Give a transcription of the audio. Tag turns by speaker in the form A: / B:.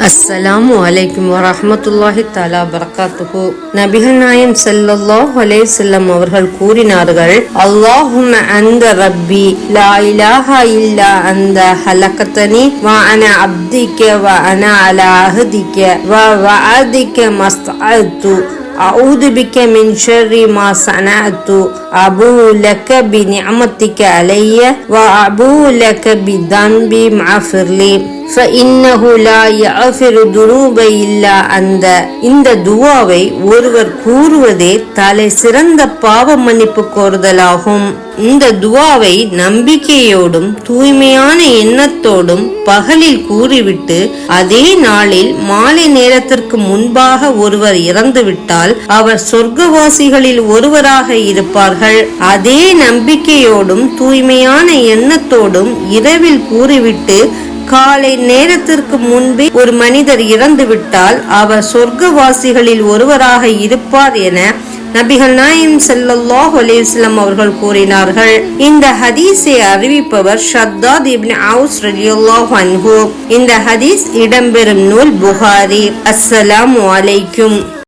A: அஸ்ஸலாமு அலைக்கும் வரஹ்மத்துல்லாஹி தஆலா பரக்காத்துஹு நபிகள் நாயம் ஸல்லல்லாஹு அலைஹி வஸல்லம் அவர்கள் கூறினார்கள் அல்லாஹும்ம அன்த ரப்பி லா இலாஹா இல்லா அந்த ஹலகத்தனி வ அன அப்திக வ அன அலா அஹதிக வ வஅதிக மஸ்தஅத்து أعوذ بك من شر ما صنعت أبو لك بنعمتك علي وأبو لك بذنبي مغفر لي فإنه لا يغفر الذنوب إلا أنت இந்த துவாவை ஒருவர் கூறுவதே தலை சிறந்த பாவ மன்னிப்பு கோருதலாகும் இந்த துவாவை நம்பிக்கையோடும் தூய்மையான எண்ணத்தோடும் பகலில் கூறிவிட்டு அதே நாளில் மாலை நேரத்திற்கு முன்பாக ஒருவர் இறந்துவிட்டால் அவர் சொர்க்கவாசிகளில் ஒருவராக இருப்பார்கள். அதே நம்பிக்கையோடும் தூய்மையான எண்ணத்தோடும் இரவில் கூறிவிட்டு காலை நேரத்திற்கு முன்பே ஒரு மனிதர் இறந்துவிட்டால் அவர் சொர்க்கவாசிகளில் ஒருவராக இருப்பார் என நபிகள் நாயம் ஸல்லல்லாஹு அலிஸ்லாம் அவர்கள் கூறினார்கள். இந்த ஹதீஸை அறிவிப்பவர் ஷத்தாத் இப்னி அவுஸ் ரலியல்லாஹு அன்ஹு. இந்த ஹதீஸ் இடம்பெறும் நூல் புகாரி. அஸ்ஸலாமு அலைக்கும்.